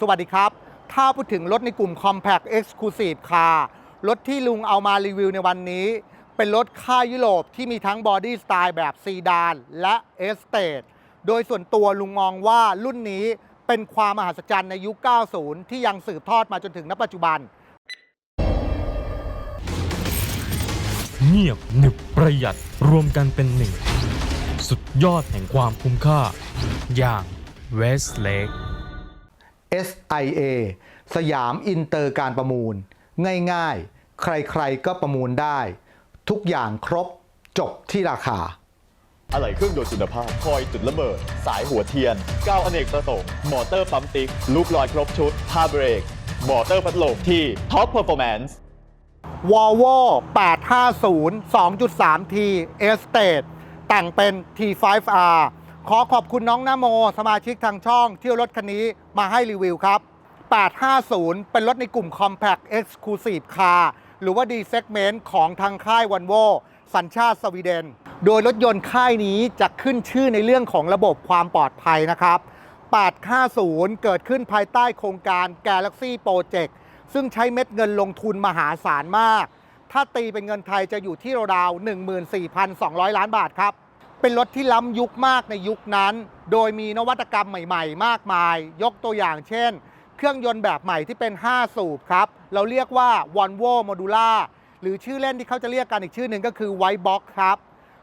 สวัสดีครับ ถ้าพูดถึงรถในกลุ่ม Compact Exclusive Car รถที่ลุงเอามารีวิวในวันนี้ เป็นรถค่ายยุโรปที่มีทั้งบอดี้สไตล์แบบซีดานและเอสเต e โดยส่วนตัวลุงมองว่ารุ่นนี้เป็นความมหัศจรรย์ในยุค 90 ที่ยังสืบทอดมาจนถึงณปัจจุบัน เงียบหนึบประหยัดรวมกันเป็นหนึ่ง สุดยอดแห่งความคุ้มค่า อย่าง Westlake SIA สยามอินเตอร์การประมูล ง่ายๆ ใครๆก็ประมูลได้ ทุกอย่างครบจบที่ราคา อะไหล่เครื่องยนต์คุณภาพ คอยจุดระเบิด สายหัวเทียนก้าวอเนกประสงค์ มอเตอร์ปั๊มติ๊ก ลูกลอยครบชุดท่าเบรก มอเตอร์พัดลมที่ Top Performance Volvo 850 2.3T Estate แต่งเป็น T5R ขอขอบคุณน้องนาโม สมาชิกทางช่องที่เอารถคันนี้ มาให้รีวิวครับ 850 เป็นรถในกลุ่ม Compact Exclusive Car หรือว่า D Segment ของทางค่าย Volvo สัญชาติสวีเดน โดยรถยนต์ค่ายนี้จะขึ้นชื่อในเรื่องของระบบความปลอดภัยนะครับ 850 เกิดขึ้นภายใต้โครงการ Galaxy Project ซึ่งใช้เม็ดเงินลงทุนมหาศาลมาก ถ้าตีเป็นเงินไทยจะอยู่ที่ราวๆ14,200 ล้านบาทครับ เป็นรถที่ล้ำยุคมากในยุคนั้น โดยมีนวัตกรรมใหม่ๆ มากมาย ยกตัวอย่างเช่น เครื่องยนต์แบบใหม่ที่เป็น 5 สูบครับ เราเรียกว่า Volvo Modular หรือชื่อเล่นที่เขาจะเรียกกันอีกชื่อหนึ่งก็คือ White Box ครับ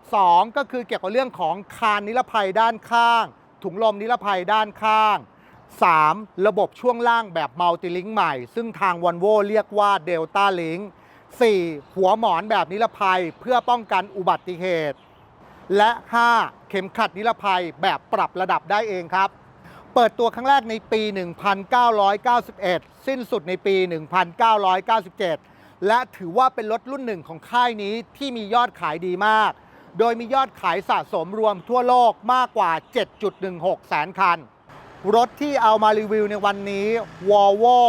2 ก็คือเกี่ยวกับเรื่องของคานนิรภัยด้านข้าง ถุงลมนิรภัยด้านข้าง 3. ระบบช่วงล่างแบบมัลติลิงใหม่ ซึ่งทางวันโวเรียกว่า Delta Link 4. หัวหมอนแบบนิรภัยเพื่อป้องกันอุบัติเหตุ และ 5. เข็มขัดนิรภัยแบบปรับระดับได้เองครับ เปิดตัวครั้งแรกในปี 1991 สิ้นสุดในปี 1997 และถือว่าเป็นรถรุ่นหนึ่งของค่ายนี้ที่มียอดขายดีมาก โดยมียอดขายสะสมรวมทั่วโลกมากกว่า 7.16 แสนคัน รถที่เอามารีวิวในวันนี้ Volvo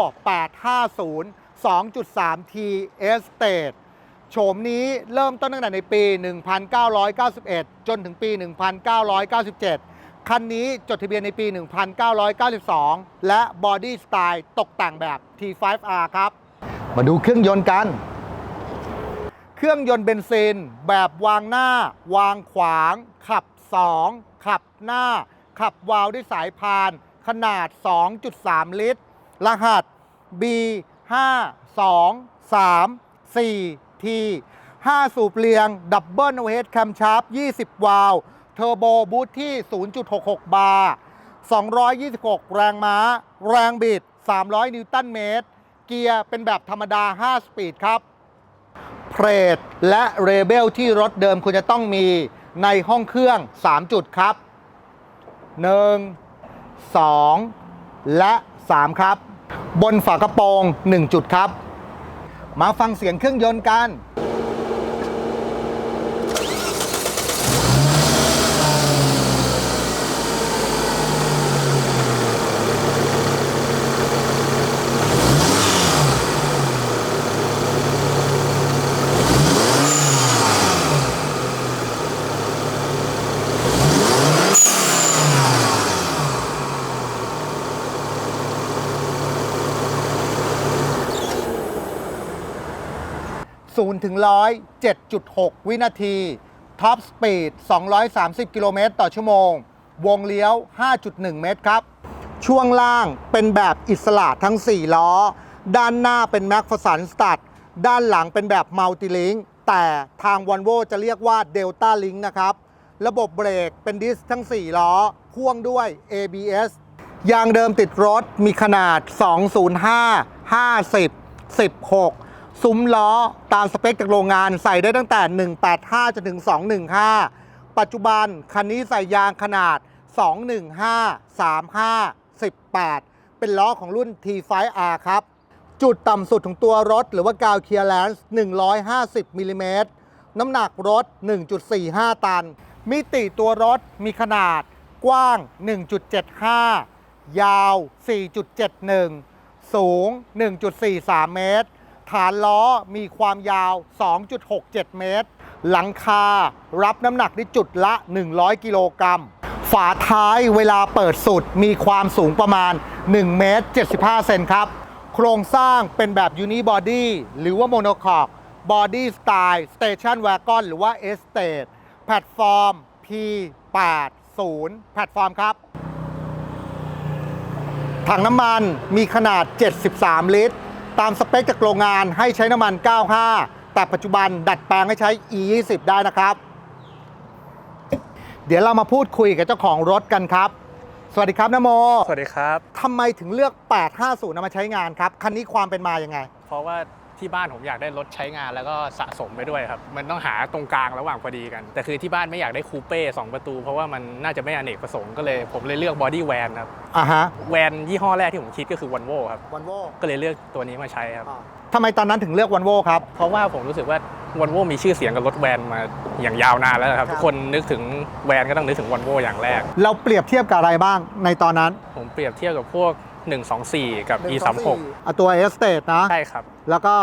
850 2.3T Estate โฉมนี้เริ่มต้นตั้งแต่ในปี 1991 จนถึงปี 1997 คันนี้จดทะเบียนในปี 1992 และบอดี้สไตล์ตกแต่งแบบ T5R ครับ มาดูเครื่องยนต์กัน เครื่องยนต์เบนซิน แบบวางหน้า วางขวาง ขับ 2 ขับหน้า ขับวาล์วด้วยสายพาน ขนาด 2.3 ลิตร รหัส B 5 2 3 4 T 5สูบเรียง ดับเบิลโอเฮดแคมชาร์ป20 วาล์วเทอร์โบบูทที่ 0.66 บาร์ 226 แรงม้า แรงบิด 300 นิวตันเมตร เกียร์เป็นแบบธรรมดา 5 สปีดครับ เพรดและเรเบลที่รถเดิมควรจะต้องมีในห้องเครื่อง 3 จุดครับ 1 2 และ 3 ครับ บนฝากระโปรง 1 จุดครับ มาฟังเสียงเครื่องยนต์กัน 0ถึง100 7.6 วินาทีท็อปสปีด 230 กิโลเมตรต่อชั่วโมง วงเลี้ยว 5.1 เมตรครับ ช่วงล่างเป็นแบบอิสระทั้ง 4 ล้อ ด้านหน้าเป็นแม็กฟ r สันสตัดด้านหลังเป็นแบบมัลติลิงแต่ทาง v อ l v o จะเรียกว่า Delta Link นะครับ ระบบเบรกเป็นดิสทั้ง 4 ล้อ พ่วงด้วย ABS ยางเดิมติดรถมีขนาด 205 50 16 ซุ้มล้อตามสเปคจากโรงงานใส่ได้ตั้งแต่ 185จนถึง215 ปัจจุบันคันนี้ใส่ยางขนาด 215 35 18 เป็นล้อของรุ่น T5R ครับ จุดต่ำสุดของตัวรถหรือว่ากาวเคียร์แลนซ์150มิลลิเมตรน้ำหนักรถ 1.45 ตัน มิติตัวรถมีขนาดกว้าง 1.75 ยาว 4.71 สูง 1.43 เมตร ฐานล้อมีความยาว 2.67 เมตร หลังคารับน้ำหนักได้จุดละ 100 กิโลกรัม ฝาท้ายเวลาเปิดสุดมีความสูงประมาณ 1 เมตร 75 เซนครับ โครงสร้างเป็นแบบยูนิบอดี้หรือว่าโมโนคอกบอดี้สไตล์สเตชันแวกอนหรือว่าเอสเต e แพลตฟอร์ม P80 แพลตฟอร์มครับ ถังน้ำมันมีขนาด 73 ลิตร ตามสเปคจากโรงงานให้ใช้น้ำมัน 95 แต่ปัจจุบันดัดแปลงให้ใช้ E20 ได้นะครับ เดี๋ยวเรามาพูดคุยกับเจ้าของรถกันครับ สวัสดีครับนโมสวัสดีครับ ทำไมถึงเลือก 850นำมาใช้งานครับ คันนี้ความเป็นมายังไง เพราะว่า ที่บ้านผมอยากได้รถใช้งานแล้วก็สะสมไปด้วยครับ มันต้องหาตรงกลางระหว่างพอดีกัน แต่คือที่บ้านไม่อยากได้คูเป้สองประตู เพราะว่ามันน่าจะไม่อเนกประสงค์ก็เลยผมเลยเลือกบอดี้แวนครับอ่าฮะแวนยี่ห้อแรกที่ผมคิดก็คือวันโวครับวันโวก็เลยเลือกตัวนี้มาใช้ครับทำไมตอนนั้นถึงเลือกวันโวครับ เพราะว่าผมรู้สึกว่าวันโวมีชื่อเสียงกับรถแวนมาอย่างยาวนานแล้วครับครับทุกคนนึกถึงแวนก็ต้องนึกถึงวันโวอย่างแรก เราเปรียบเทียบกับอะไรบ้างในตอนนั้น ผมเปรียบเทียบกับพวก 124 กับ E36 อะตัวเอสเต e นะ ใช่ครับ แล้วก็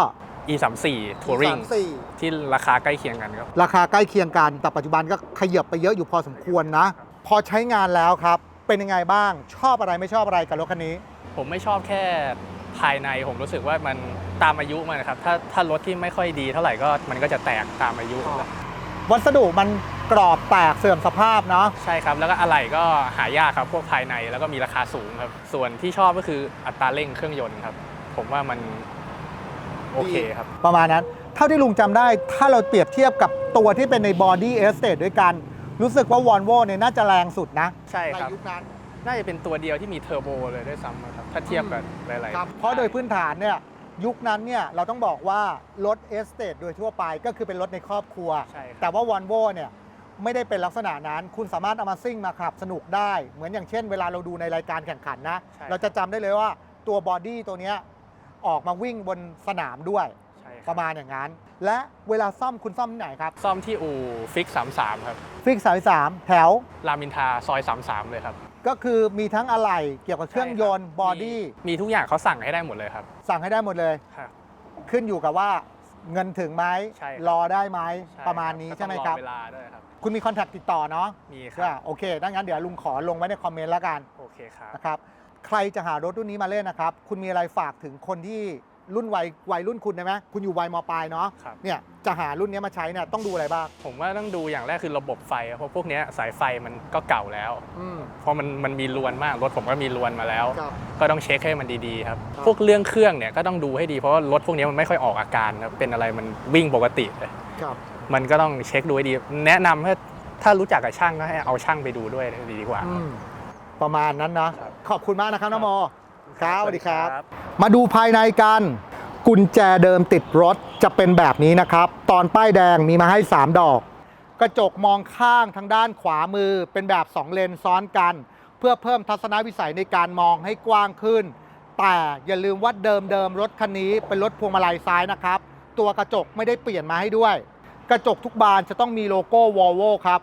E34 Touring 34ที่ราคาใกล้เคียงกันครับ ราคาใกล้เคียงกัน แต่ปัจจุบันก็ขยับไปเยอะอยู่พอสมควรนะ พอใช้งานแล้วครับ เป็นยังไงบ้าง ชอบอะไรไม่ชอบอะไรกับรถคันนี้ ผมไม่ชอบแค่ภายในผมรู้สึกว่ามันตามอายุมันนะครับ ถ้าถ้ารถที่ไม่ค่อยดีเท่าไหร่ก็มันก็จะแตกตามอายุ วัสดุมันกรอบแตกเสื่อมสภาพเนาะ ใช่ครับ แล้วก็อะไหล่ก็หายากครับ พวกภายในแล้วก็มีราคาสูงครับ ส่วนที่ชอบก็คืออัตราเร่งเครื่องยนต์ครับ ผมว่ามันโอเคครับ ประมาณนั้น เท่าที่ลุงจำได้ ถ้าเราเปรียบเทียบกับตัวที่เป็นในบอดี้เอสเต e ด้วยกัน รู้สึกว่าวอลโวเนี่ยน่าจะแรงสุดนะใช่ครับ ในยุคนั้น น่าจะเป็นตัวเดียวที่มีเทอร์โบเลยด้วยซ้ำครับ ถ้าเทียบกับหลายๆ ครับเพราะโดยพื้นฐานเนี่ย ยุคนั้นเนี่ยเราต้องบอกว่ารถเอสเต e โดยทั่วไปก็คือเป็นรถในครอบครัว ใช่ครับ แต่ว่าวอลโวเนี่ยไม่ได้เป็นลักษณะนั้น คุณสามารถเอามาซิ่งมาขับสนุกได้ เหมือนอย่างเช่นเวลาเราดูในรายการแข่งขันนะ ใช่ เราจะจำได้เลยว่าตัวบอดี้ตัวเนี้ยออกมาวิ่งบนสนามด้วยใช่คปรับระมาณอย่างนั้น และเวลาซ่อมคุณซ่อมที่ไหนครับซ่อมที่อู่ฟิก 33 ครับฟิกสายสามแถวรามอินทราซอย 33 เลยครับ ก็คือมีทั้งอะไหล่เกี่ยวกับเครื่องยนต์บอดี้มีมีทุกอย่างเขาสั่งให้ได้หมดเลยครับ สั่งให้ได้หมดเลย ครับ ขึ้นอยู่กับว่าเงินถึงไหมใช่ครับ รอได้ไหมใช่ประมาณนี้ก็ใช่ไหมต้องครับเวลาด้วยครับ คุณมีคอนแทคติดต่อเนาะมีคก็รับโอเคดังนั้นเดี๋ยวลุงขอลงไว้ในคอมเมนต์แล้วกันโอเคครับ นะครับ ใครจะหารถรุ่นนี้มาเล่นนะครับ คุณมีอะไรฝากถึงคนที่ รุ่นวัยวัยรุ่นคุณได้ไหมคุณอยู่วัยมปลายเนาะครับ เนี่ยจะหารุ่นนี้มาใช้เนี่ยต้องดูอะไรบ้างผมว่าต้องดูอย่างแรกคือระบบไฟอะเพราะพวกเนี้ยสายไฟมันก็เก่าแล้ว อืมเพราะมันมันมีรวนมากรถผมก็มีรวนมาแล้ว ครับ ก็ต้องเช็คให้มันดีๆครับ ครับ พวกเรื่องเครื่องเนี่ยก็ต้องดูให้ดีเพราะว่ารถพวกนี้มันไม่ค่อยออกอาการครับเป็นอะไรมันวิ่งปกติเลยครับ มันก็ต้องเช็คดูให้ดี แนะนำถ้าถ้ารู้จักกับช่างก็ให้เอาช่างไปดูด้วยดีดีกว่า อืมประมาณนั้นเนาะครับ ขอบคุณมากนะครับน้องโม ครับสวัสดีครับครับ มาดูภายในกันกุญแจเดิมติดรถจะเป็นแบบนี้นะครับ ตอนป้ายแดงมีมาให้ 3 ดอก กระจกมองข้างทางด้านขวามือเป็นแบบ 2 เลนซ้อนกัน เพื่อเพิ่มทัศนวิสัยในการมองให้กว้างขึ้น แต่อย่าลืมว่าเดิมเดิมๆรถคันนี้เป็นรถพวงมาลัยซ้ายนะครับ ตัวกระจกไม่ได้เปลี่ยนมาให้ด้วย กระจกทุกบานจะต้องมีโลโก้ Volvo ครับ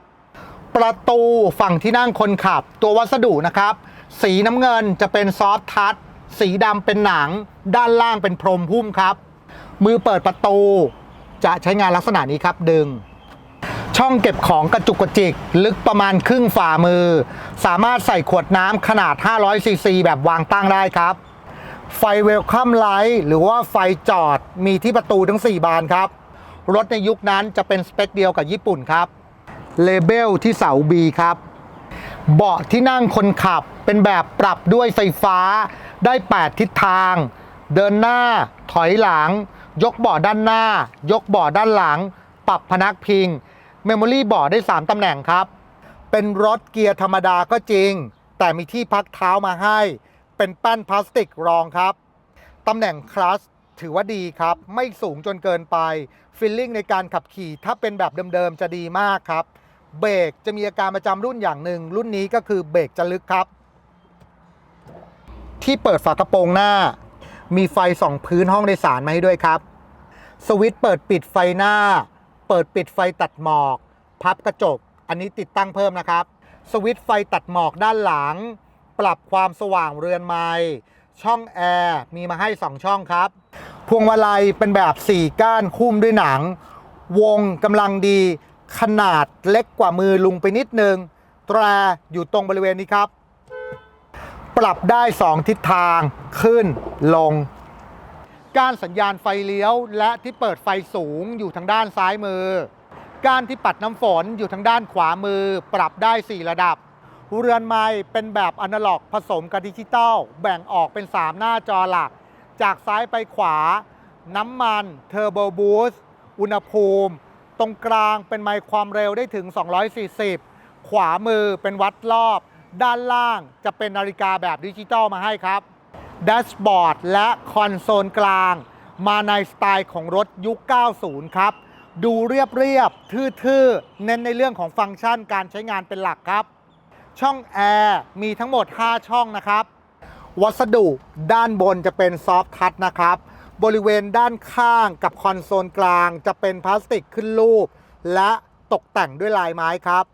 ประตูฝั่งที่นั่งคนขับ ตัววัสดุนะครับ สีน้ำเงินจะเป็นซอฟทัช สีดำเป็นหนัง ด้านล่างเป็นพรมหุ้มครับ มือเปิดประตู จะใช้งานลักษณะนี้ครับดึง ช่องเก็บของกระจุกกระจิก ลึกประมาณครึ่งฝ่ามือ สามารถใส่ขวดน้ำขนาด 500ซีซีแบบวางตั้งได้ครับ ไฟเวลคัมไลท์หรือว่าไฟจอดมีที่ประตูทั้ง 4 บานครับ รถในยุคนั้นจะเป็นสเปคเดียวกับญี่ปุ่นครับเลเบลที่เสา B ครับ เบาะที่นั่งคนขับเป็นแบบปรับด้วยไฟฟ้า ได้ 8 ทิศทาง เดินหน้า ถอยหลัง ยกเบาะด้านหน้า ยกเบาะด้านหลัง ปรับพนักพิง เมมโมรี่เบาะได้ 3 ตำแหน่งครับ เป็นรถเกียร์ธรรมดาก็จริง แต่มีที่พักเท้ามาให้ เป็นแป้นพลาสติกรองครับ ตำแหน่งคลัสถือว่าดีครับ ไม่สูงจนเกินไปฟิลลิ่งในการขับขี่ถ้าเป็นแบบเดิมๆจะดีมากครับ เบรกจะมีอาการประจำรุ่นอย่างหนึ่งรุ่นนี้ก็คือเบรกจะลึกครับ ที่เปิดฝากระโปรงหน้า มีไฟส่องพื้นห้องโดยสารมาให้ด้วยครับ สวิตช์เปิดปิดไฟหน้า เปิดปิดไฟตัดหมอก พับกระจก อันนี้ติดตั้งเพิ่มนะครับ สวิตช์ไฟตัดหมอกด้านหลัง ปรับความสว่างเรือนไม้ช่องแอร์มีมาให้ 2 ช่องครับ พวงมาลัยเป็นแบบ 4 ก้านคุ้มด้วยหนัง วงกำลังดีขนาดเล็กกว่ามือลุงไปนิดนึง แตรอยู่ตรงบริเวณนี้ครับ ปรับได้ 2 ทิศทางขึ้นลง การสัญญาณไฟเลี้ยว และที่เปิดไฟสูงอยู่ทางด้านซ้ายมือ การที่ปัดน้ำฝนอยู่ทางด้านขวามือ ปรับได้ 4 ระดับเรือนไม้เป็นแบบอนาล็อกผสมกับดิจิตอลแบ่งออกเป็น 3 หน้าจอหลัก จากซ้ายไปขวา น้ำมันเทอร์โบบูสต์อุณหภูมิ ตรงกลางเป็นไมค์ความเร็วได้ถึง 240 ขวามือเป็นวัดรอบ ด้านล่างจะเป็นนาฬิกาแบบดิจิตอลมาให้ครับแดชบอร์ดและคอนโซลกลาง มาในสไตล์ของรถยุค 90 ครับ ดูเรียบเรียบๆทื่อๆ เน้นในเรื่องของฟังก์ชันการใช้งานเป็นหลักครับ ช่องแอร์มีทั้งหมด 5 ช่องนะครับ วัสดุด้านบนจะเป็นซอฟทัชนะครับ บริเวณด้านข้างกับคอนโซลกลาง จะเป็นพลาสติกขึ้นรูป และตกแต่งด้วยลายไม้ครับ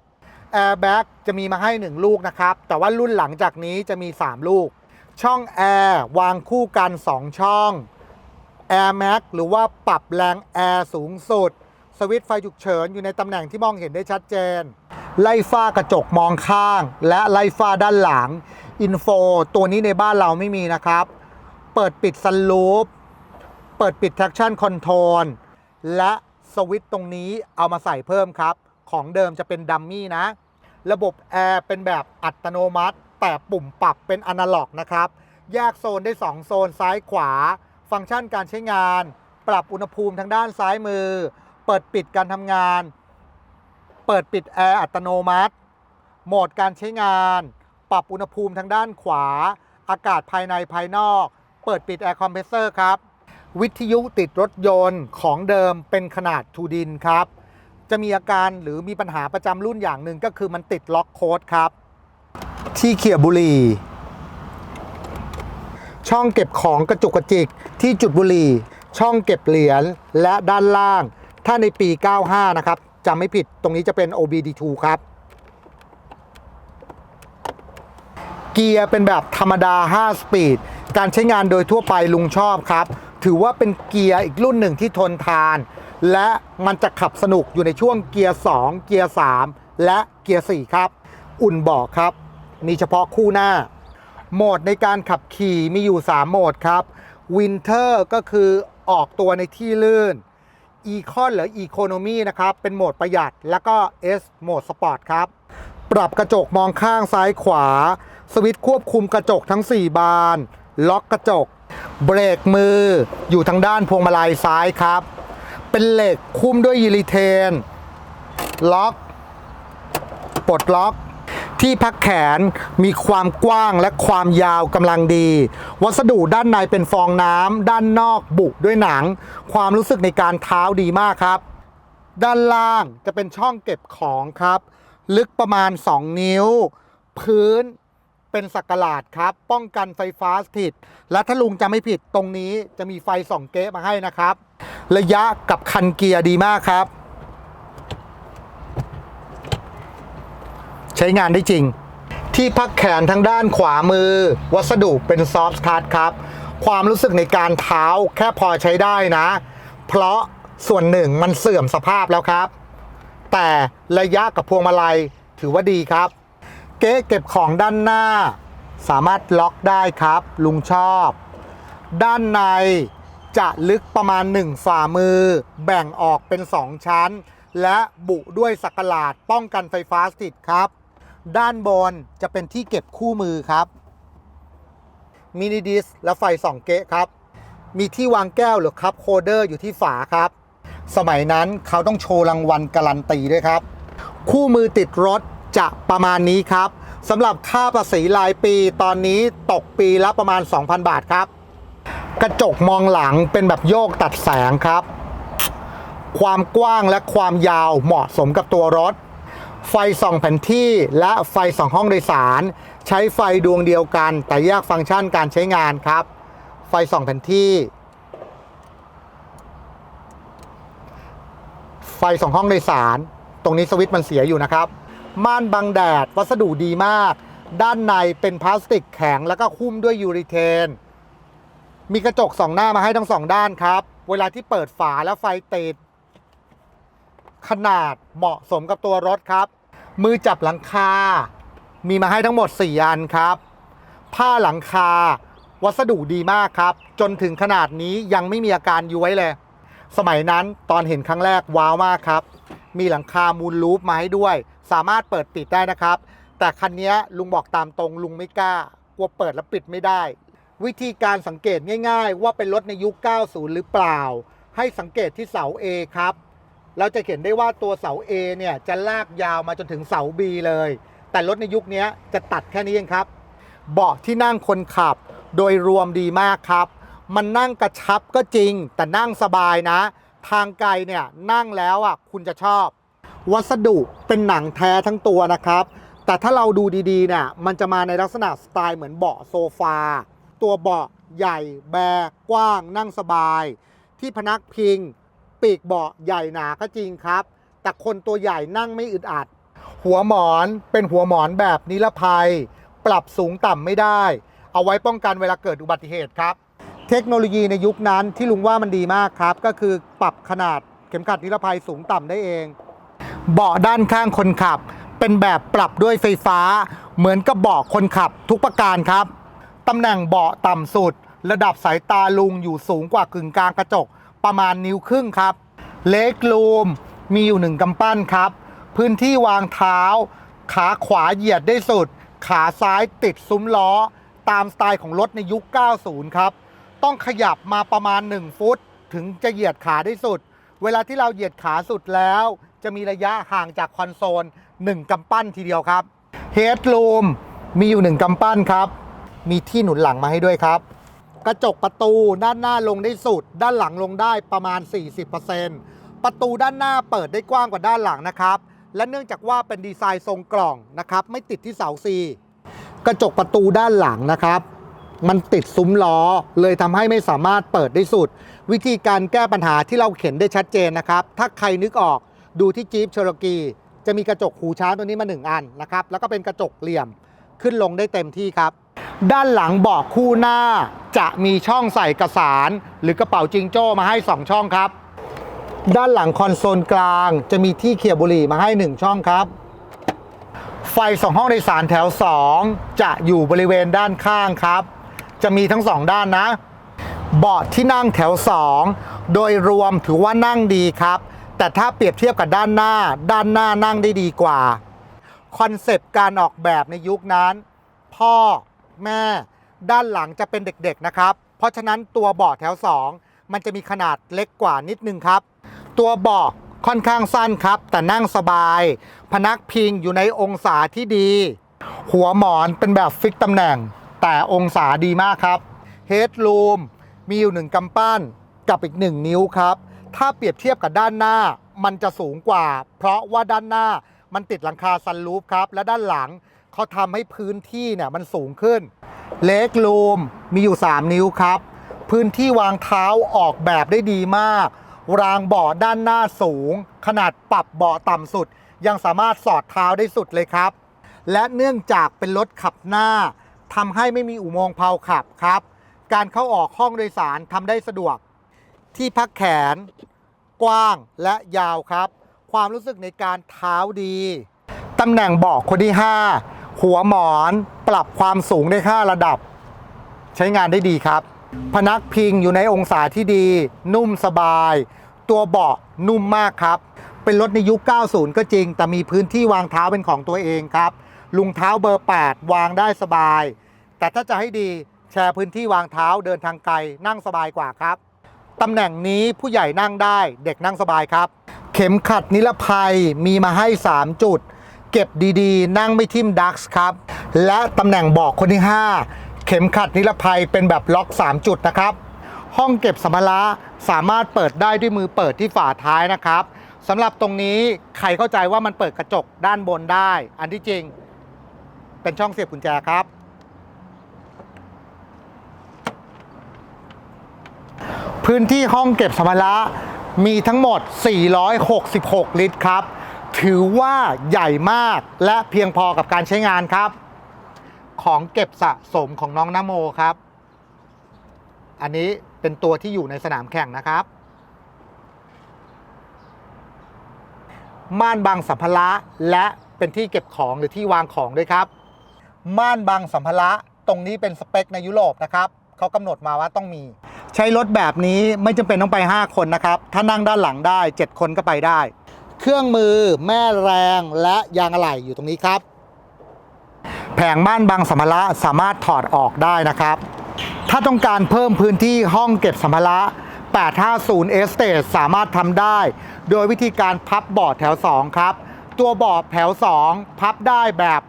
แอร์แบ็กจะมีมาให้ 1 ลูกนะครับ แต่ว่ารุ่นหลังจากนี้จะมี 3 ลูก ช่องแอร์วางคู่กัน 2 ช่อง Air Max หรือว่าปรับแรงแอร์สูงสุด สวิตช์ไฟฉุกเฉินอยู่ในตำแหน่งที่มองเห็นได้ชัดเจน ไล่ฝ้ากระจกมองข้าง และไล่ฝ้าด้านหลัง อินโฟ ตัวนี้ในบ้านเราไม่มีนะครับ เปิดปิดซันลูป เปิดปิด traction control และสวิตช์ตรงนี้เอามาใส่เพิ่มครับ ของเดิมจะเป็นดัมมี่นะ ระบบแอร์เป็นแบบอัตโนมัติ แต่ปุ่มปรับเป็นอนาล็อกนะครับ แยกโซนได้ 2 โซนซ้ายขวา ฟังก์ชันการใช้งาน ปรับอุณหภูมิทางด้านซ้ายมือ เปิดปิดการทำงาน เปิดปิดแอร์อัตโนมัติ โหมดการใช้งาน ปรับอุณหภูมิทางด้านขวา อากาศภายในภายนอก เปิดปิดแอร์คอมเพรสเซอร์ครับ วิทยุติดรถยนต์ของเดิมเป็นขนาดทูดินครับ จะมีอาการหรือมีปัญหาประจำรุ่นอย่างหนึ่งก็คือมันติดล็อกโค้ดครับ ที่เขี่ยบุหรี่ ช่องเก็บของกระจุกกระจิก ที่จุดบุหรี่ ช่องเก็บเหรียญและด้านล่าง ถ้าในปี 95 นะครับจำไม่ผิดตรงนี้จะเป็น OBD2 ครับ เกียร์เป็นแบบธรรมดา 5 สปีด การใช้งานโดยทั่วไปลุงชอบครับ ถือว่าเป็นเกียร์อีกรุ่นหนึ่งที่ทนทาน และมันจะขับสนุกอยู่ในช่วงเกียร์ 2 เกียร์ 3 และเกียร์ 4 ครับ อุ่นเบาะครับ มีเฉพาะคู่หน้า โหมดในการขับขี่มีอยู่ 3 โหมดครับ Winter ก็คือออกตัวในที่ลื่น Econ หรือ Economy นะครับ เป็นโหมดประหยัด แล้วก็ S โหมดสปอร์ตครับ ปรับกระจกมองข้างซ้ายขวา สวิตช์ควบคุมกระจกทั้ง 4 บาน ล็อกกระจก เบรกมืออยู่ทางด้านพวงมาลัยซ้ายครับ เป็นเหล็กคุ้มด้วยยีริเทน ล็อกปลดล็อกที่พักแขนมีความกว้างและความยาวกำลังดี วัสดุด้านในเป็นฟองน้ำด้านนอกบุด้วยหนัง ความรู้สึกในการเท้าดีมากครับ ด้านล่างจะเป็นช่องเก็บของครับ ลึกประมาณ 2 นิ้ว พื้น เป็นสักหลาดครับ ป้องกันไฟฟ้าสถิต และถ้าลุงจำไม่ผิดตรงนี้จะมีไฟส่องเก๊ะมาให้นะครับ ระยะกับคันเกียร์ดีมากครับ ใช้งานได้จริง ที่พักแขนทางด้านขวามือ วัสดุเป็นซอฟต์สทัชครับ ความรู้สึกในการเท้าแค่พอใช้ได้นะ เพราะส่วนหนึ่งมันเสื่อมสภาพแล้วครับ แต่ระยะกับพวงมาลัยถือว่าดีครับ เก๊ะเก็บของด้านหน้า สามารถล็อกได้ครับ ลุงชอบ ด้านในจะลึกประมาณ 1 ฝ่ามือ แบ่งออกเป็น 2 ชั้น และบุด้วยสักหลาดป้องกันไฟฟ้าสถิตครับ ด้านบนจะเป็นที่เก็บคู่มือครับมินิดิสและไฟส่องเก๊ะครับ มีที่วางแก้วหรือคัพโฮลเดอร์อยู่ที่ฝาครับ สมัยนั้นเขาต้องโชว์รางวัลการันตีด้วยครับ คู่มือติดรถ จะประมาณนี้ครับสำหรับค่าภาษีรายปีตอนนี้ตกปีละประมาณ 2,000 บาทครับ กระจกมองหลังเป็นแบบโยกตัดแสงครับ ความกว้างและความยาวเหมาะสมกับตัวรถ ไฟส่องแผนที่และไฟส่องห้องโดยสาร ใช้ไฟดวงเดียวกัน แต่แยกฟังก์ชันการใช้งานครับ ไฟส่องแผนที่ ไฟส่องห้องโดยสาร ตรงนี้สวิตช์มันเสียอยู่นะครับ ม่านบังแดด วัสดุดีมาก ด้านในเป็นพลาสติกแข็งแล้วก็หุ้มด้วยยูริเทน มีกระจกสองหน้ามาให้ทั้งสองด้านครับ เวลาที่เปิดฝาแล้วไฟติด ขนาดเหมาะสมกับตัวรถครับ มือจับหลังคา มีมาให้ทั้งหมด 4 อันครับ ผ้าหลังคา วัสดุดีมากครับ จนถึงขนาดนี้ยังไม่มีอาการย้วยเลย สมัยนั้นตอนเห็นครั้งแรกว้าวมากครับ มีหลังคามูลลูปมาให้ด้วย สามารถเปิดปิดได้นะครับ แต่คันนี้ลุงบอกตามตรงลุงไม่กล้ากลัวเปิดแล้วปิดไม่ได้ วิธีการสังเกตง่าย ๆ ว่าเป็นรถในยุค 90 หรือเปล่า ให้สังเกตที่เสา A ครับ เราจะเห็นได้ว่าตัวเสา A เนี่ยจะลากยาวมาจนถึงเสา B เลย แต่รถในยุคนี้จะตัดแค่นี้เองครับ เบาะที่นั่งคนขับ โดยรวมดีมากครับ มันนั่งกระชับก็จริง แต่นั่งสบายนะ ทางไกลเนี่ยนั่งแล้วอะคุณจะชอบ วัสดุเป็นหนังแท้ทั้งตัวนะครับ แต่ถ้าเราดูดีๆเนี่ยมันจะมาในลักษณะสไตล์เหมือนเบาะโซฟา ตัวเบาะใหญ่แบกกว้างนั่งสบาย ที่พนักพิง ปีกเบาะใหญ่หนาก็จริงครับ แต่คนตัวใหญ่นั่งไม่อึดอัด หัวหมอนเป็นหัวหมอนแบบนิรภัย ปรับสูงต่ำไม่ได้ เอาไว้ป้องกันเวลาเกิดอุบัติเหตุครับเทคโนโลยีในยุคนั้นที่ลุงว่ามันดีมากครับ ก็คือปรับขนาดเข็มขัดนิรภัยสูงต่ำได้เอง เบาะด้านข้างคนขับ เป็นแบบปรับด้วยไฟฟ้า เหมือนกับเบาะคนขับทุกประการครับตำแหน่งเบาะต่ำสุด ระดับสายตาลุงอยู่สูงกว่ากึ่งกลางกระจกประมาณนิ้วครึ่งครับ เล็กลูมมีอยู่หนึ่งกำปั้นครับ พื้นที่วางเท้า ขาขวาเหยียดได้สุด ขาซ้ายติดซุ้มล้อ ตามสไตล์ของรถในยุค 90 ครับ ต้องขยับมาประมาณ 1 ฟุต ถึงจะเหยียดขาได้สุด เวลาที่เราเหยียดขาสุดแล้ว จะมีระยะห่างจากคอนโซล 1กำปั้นทีเดียวครับเฮดลูมมีอยู่ 1กำปั้นครับ มีที่หนุนหลังมาให้ด้วยครับ กระจกประตูด้านหน้าลงได้สุด ด้านหลังลงได้ประมาณ 40%ประตูด้านหน้าเปิดได้กว้างกว่าด้านหลังนะครับ และเนื่องจากว่าเป็นดีไซน์ทรงกล่องนะครับไม่ติดที่เสาซีกระจกประตูด้านหลังนะครับ มันติดซุ้มล้อเลยทำให้ไม่สามารถเปิดได้สุด วิธีการแก้ปัญหาที่เราเข็นได้ชัดเจนนะครับ ถ้าใครนึกออก ดูที่จี๊ปเชโรกีจะมีกระจกหูช้างตัวนี้มาหนึ่งอันนะครับ แล้วก็เป็นกระจกเหลี่ยมขึ้นลงได้เต็มที่ครับ ด้านหลังเบาะคู่หน้า จะมีช่องใส่กระสาน หรือกระเป๋าจิงโจ้มาให้ 2 ช่องครับ ด้านหลังคอนโซลกลาง จะมีที่เขี่ยบุหรี่มาให้ 1 ช่องครับ ไฟสองห้องโดยสารแถว 2 จะอยู่บริเวณด้านข้างครับ จะมีทั้ง 2 ด้านนะ เบาะที่นั่งแถว 2 โดยรวมถือว่านั่งดีครับ แต่ถ้าเปรียบเทียบกับด้านหน้า ด้านหน้านั่งได้ดีกว่า คอนเซปต์การออกแบบในยุคนั้น พ่อแม่ด้านหลังจะเป็นเด็กๆนะครับ เพราะฉะนั้นตัวเบาะแถว 2 มันจะมีขนาดเล็กกว่านิดนึงครับ ตัวเบาะค่อนข้างสั้นครับ แต่นั่งสบาย พนักพิงอยู่ในองศาที่ดี หัวหมอนเป็นแบบฟิกตำแหน่ง แต่องศาดีมากครับเฮดรูมมีอยู่หนึ่งกำปั้นกับอีกหนึ่งนิ้วครับ ถ้าเปรียบเทียบกับด้านหน้ามันจะสูงกว่า เพราะว่าด้านหน้ามันติดหลังคาซันรูฟครับ และด้านหลังเขาทำให้พื้นที่เนี่ยมันสูงขึ้นเล็กลูมมีอยู่ 3 นิ้วครับ พื้นที่วางเท้าออกแบบได้ดีมาก รางเบาะด้านหน้าสูง ขนาดปรับเบาะต่ำสุด ยังสามารถสอดเท้าได้สุดเลยครับ และเนื่องจากเป็นรถขับหน้าทำให้ไม่มีอุโมงค์เพาขับครับ การเข้าออกห้องโดยสารทำได้สะดวก ที่พักแขน กว้างและยาวครับ ความรู้สึกในการเท้าดี ตำแหน่งเบาะคนที่ 5 หัวหมอนปรับความสูงได้ 5 ระดับ ใช้งานได้ดีครับ พนักพิงอยู่ในองศาที่ดี นุ่มสบาย ตัวเบาะนุ่มมากครับ เป็นรถในยุค 90 ก็จริง แต่มีพื้นที่วางเท้าเป็นของตัวเองครับลุงเท้าเบอร์ 8 วางได้สบาย แต่ถ้าจะให้ดีแชร์พื้นที่วางเท้าเดินทางไกลนั่งสบายกว่าครับ ตำแหน่งนี้ผู้ใหญ่นั่งได้เด็กนั่งสบายครับ เข็มขัดนิรภัยมีมาให้ 3 จุด เก็บดีๆ นั่งไม่ทิ่มดักส์ครับ และตำแหน่งเบอกคนที่ 5 เข็มขัดนิรภัยเป็นแบบล็อก 3 จุดนะครับ ห้องเก็บสัมภาระสามารถเปิดได้ด้วยมือเปิดที่ฝาท้ายนะครับสำหรับตรงนี้ใครเข้าใจว่ามันเปิดกระจกด้านบนได้ อันที่จริง เป็นช่องเสียบกุญแจครับ พื้นที่ห้องเก็บสัมภาระมีทั้งหมด 466 ลิตรครับ ถือว่าใหญ่มากและเพียงพอกับการใช้งานครับ ของเก็บสะสมของน้องนโมครับ อันนี้เป็นตัวที่อยู่ในสนามแข่งนะครับ ม่านบังสัมภาระและเป็นที่เก็บของหรือที่วางของด้วยครับ ม่านบังสัมภาระตรงนี้เป็นสเปคในยุโรปนะครับ เขากำหนดมาว่าต้องมี ใช้รถแบบนี้ไม่จำเป็นต้องไป 5 คนนะครับ ถ้านั่งด้านหลังได้ 7 คนก็ไปได้ เครื่องมือแม่แรงและยางอะไหล่อยู่ตรงนี้ครับ แผงม่านบังสัมภาระสามารถถอดออกได้นะครับ ถ้าต้องการเพิ่มพื้นที่ห้องเก็บสัมภาระ 850 Estate สามารถทำได้ โดยวิธีการพับเบาะแถว 2 ครับ ตัวเบาะแถว 2 พับได้แบบ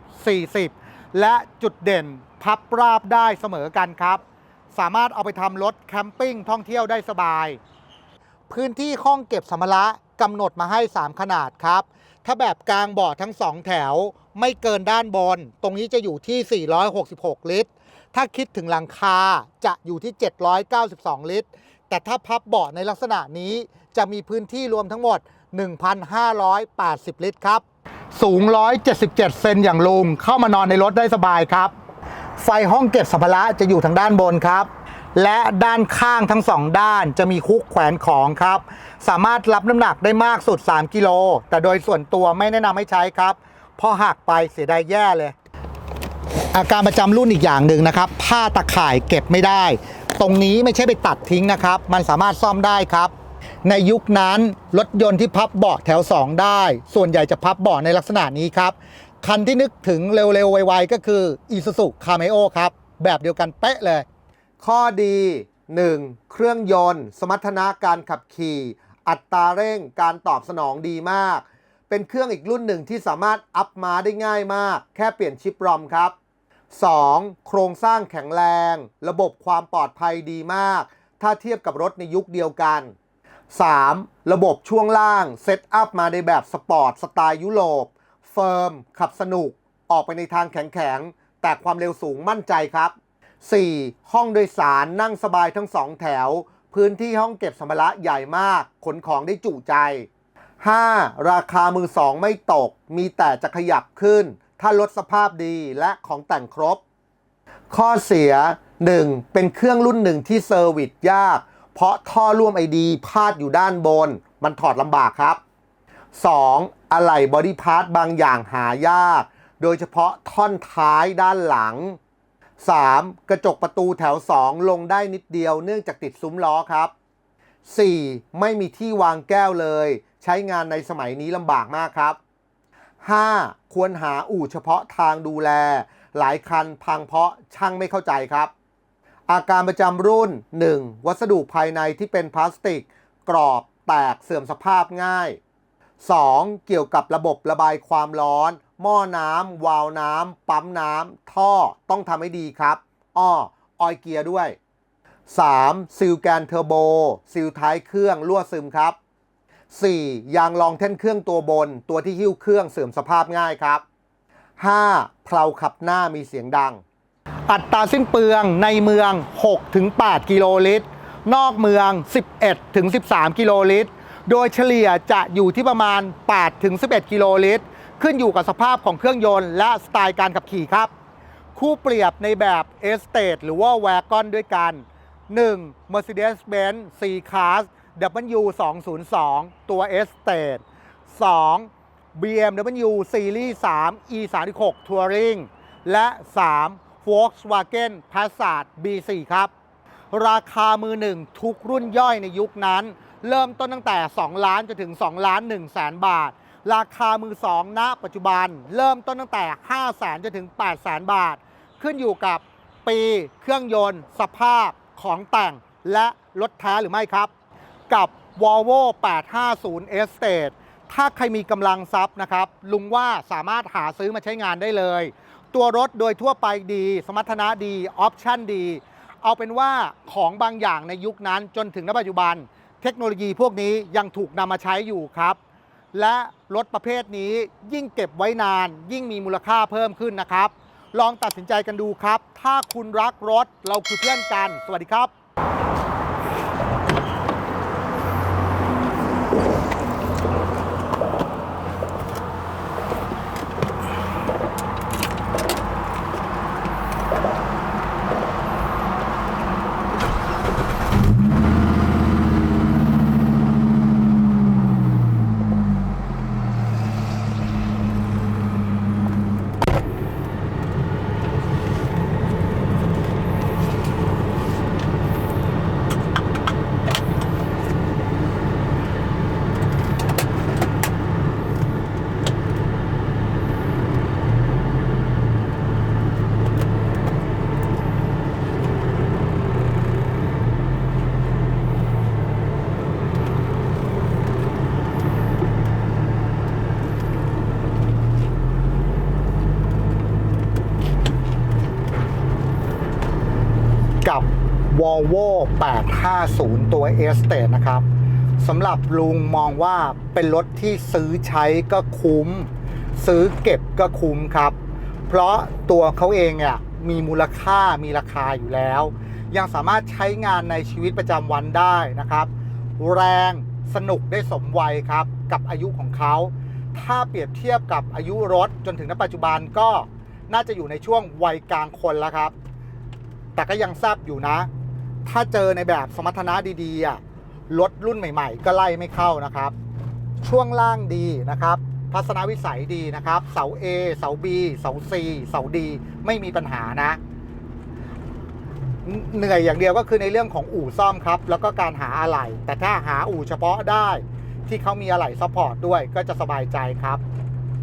60 40 และจุดเด่นพับราบได้เสมอกันครับ สามารถเอาไปทำรถแคมปิ้งท่องเที่ยวได้สบาย พื้นที่ห้องเก็บสัมภาระกำหนดมาให้ 3 ขนาดครับ ถ้าแบบกลางบาะทั้ง 2 แถว ไม่เกินด้านบน ตรงนี้จะอยู่ที่ 466 ลิตร ถ้าคิดถึงหลังคาจะอยู่ที่ 792 ลิตร แต่ถ้าพับเบาะในลักษณะนี้จะมีพื้นที่รวมทั้งหมด 1,580 ลิตรครับ สูง 177 เซนอย่างลุงเข้ามานอนในรถได้สบายครับ ไฟห้องเก็บสัมภาระจะอยู่ทางด้านบนครับ และด้านข้างทั้งสองด้านจะมีคุกแขวนของครับ สามารถรับน้ำหนักได้มากสุด 3 กิโล แต่โดยส่วนตัวไม่แนะนำให้ใช้ครับเพราะหักไปเสียดายแย่เลย อาการประจำรุ่นอีกอย่างหนึ่งนะครับ ผ้าตะข่ายเก็บไม่ได้ ตรงนี้ไม่ใช่ไปตัดทิ้งนะครับ มันสามารถซ่อมได้ครับในยุคนั้นรถยนต์ที่พับเบาะแถว 2 ได้ ส่วนใหญ่จะพับเบาะในลักษณะนี้ครับ คันที่นึกถึงเร็วๆ ไวๆ ก็คือ Isuzu Cameo ครับ แบบเดียวกันเป๊ะเลย ข้อดี 1. เครื่องยนต์ สมรรถนะการขับขี่ อัตราเร่งการตอบสนองดีมาก เป็นเครื่องอีกรุ่นหนึ่งที่สามารถอัพมาได้ง่ายมาก แค่เปลี่ยนชิปรอมครับ 2. โครงสร้างแข็งแรง ระบบความปลอดภัยดีมาก ถ้าเทียบกับรถในยุคเดียวกัน 3. ระบบช่วงล่างเซตอัพมาในแบบสปอร์ตสไตล์ยุโรป เฟิร์ม ขับสนุก ออกไปในทางแข็งๆ แต่ความเร็วสูงมั่นใจครับ 4. ห้องโดยสารนั่งสบายทั้งสองแถว พื้นที่ห้องเก็บสัมภาระใหญ่มาก ขนของได้จุใจ 5. ราคามือสองไม่ตก มีแต่จะขยับขึ้น ถ้ารถสภาพดีและของแต่งครบ ข้อเสีย 1. เป็นเครื่องรุ่นหนึ่งที่เซอร์วิสยาก เพราะท่อร่วมไอดีพาดอยู่ด้านบน มันถอดลำบากครับ 2. อะไหล่บอดี้พาร์ทบางอย่างหายาก โดยเฉพาะท่อนท้ายด้านหลัง 3. กระจกประตูแถว 2 ลงได้นิดเดียวเนื่องจากติดซุ้มล้อครับ 4. ไม่มีที่วางแก้วเลย ใช้งานในสมัยนี้ลำบากมากครับ 5. ควรหาอู่เฉพาะทางดูแล หลายคันพังเพราะช่างไม่เข้าใจครับ อาการประจำรุ่น 1. วัสดุภายในที่เป็นพลาสติก กรอบ แตกเสื่อมสภาพง่าย 2. เกี่ยวกับระบบระบายความร้อน หม้อน้ำวาล์วน้ำปั๊มน้ำท่อต้องทำให้ดีครับ อ้อ ออยเกียร์ด้วย 3. ซิลแกนเทอร์โบ ซิลท้ายเครื่องรั่วซึมครับ 4. ยางรองแท่นเครื่องตัวบน ตัวที่หิ้วเครื่องเสื่อมสภาพง่ายครับ 5. เพลาขับหน้ามีเสียงดัง อัตราสิ้นเปลืองในเมือง 6-8 กิโลลิตร นอกเมือง 11-13 กิโลลิตร โดยเฉลี่ยจะอยู่ที่ประมาณ 8 ถึง 11 กิโลลิตร ขึ้นอยู่กับสภาพของเครื่องยนต์และสไตล์การขับขี่ครับ คู่เปรียบในแบบ Estate หรือว่า Wagon ด้วยกัน 1. Mercedes-Benz C-Class W202 ตัว Estate 2. BMW Series 3 E36 Touring และ 3. Volkswagen Passat B4 ครับ ราคามือหนึ่งทุกรุ่นย่อยในยุคนั้น เริ่มต้นตั้งแต่ 2 ล้านจนถึง 2 ล้าน1แสนบาท ราคามือสองณปัจจุบัน เริ่มต้นตั้งแต่5แสนจนถึง8แสนบาท ขึ้นอยู่กับปีเครื่องยนต์ สภาพของแต่งและรถแท้หรือไม่ครับ กับ Volvo 850 Estate ถ้าใครมีกำลังทรัพย์นะครับ ลุงว่าสามารถหาซื้อมาใช้งานได้เลย ตัวรถโดยทั่วไปดี สมรรถนะดี ออปชั่นดี เอาเป็นว่าของบางอย่างในยุคนั้นจนถึงณปัจจุบัน เทคโนโลยีพวกนี้ยังถูกนำมาใช้อยู่ครับ และรถประเภทนี้ยิ่งเก็บไว้นาน ยิ่งมีมูลค่าเพิ่มขึ้นนะครับ ลองตัดสินใจกันดูครับ ถ้าคุณรักรถเราคือเพื่อนกัน สวัสดีครับ 50 ตัว e s t a t e นะครับสำหรับลุงมองว่าเป็นรถที่ซื้อใช้ก็คุ้ม ซื้อเก็บก็คุ้มครับ เพราะตัวเขาเองเนี่ยมีมูลค่ามีราคาอยู่แล้ว ยังสามารถใช้งานในชีวิตประจำวันได้นะครับ แรงสนุกได้สมวัยครับ กับอายุของเขา ถ้าเปรียบเทียบกับอายุรถจนถึงณปัจจุบันก็น่าจะอยู่ในช่วงวัยกลางคนแล้วครับ แต่ก็ยังแซบอยู่นะ ถ้าเจอในแบบสมรรถนะดีๆอะรถรุ่นใหม่ ๆ ก็ไล่ไม่เข้านะครับ ช่วงล่างดีนะครับ ทัศนวิสัยดีนะครับ เสา A เสา B เสา C เสา D ไม่มีปัญหานะ เหนื่อยอย่างเดียวก็คือในเรื่องของอู่ซ่อมครับ แล้วก็การหาอะไหล่แต่ถ้าหาอู่เฉพาะได้ที่เขามีอะไหล่ซัพพอร์ตด้วยก็จะสบายใจครับ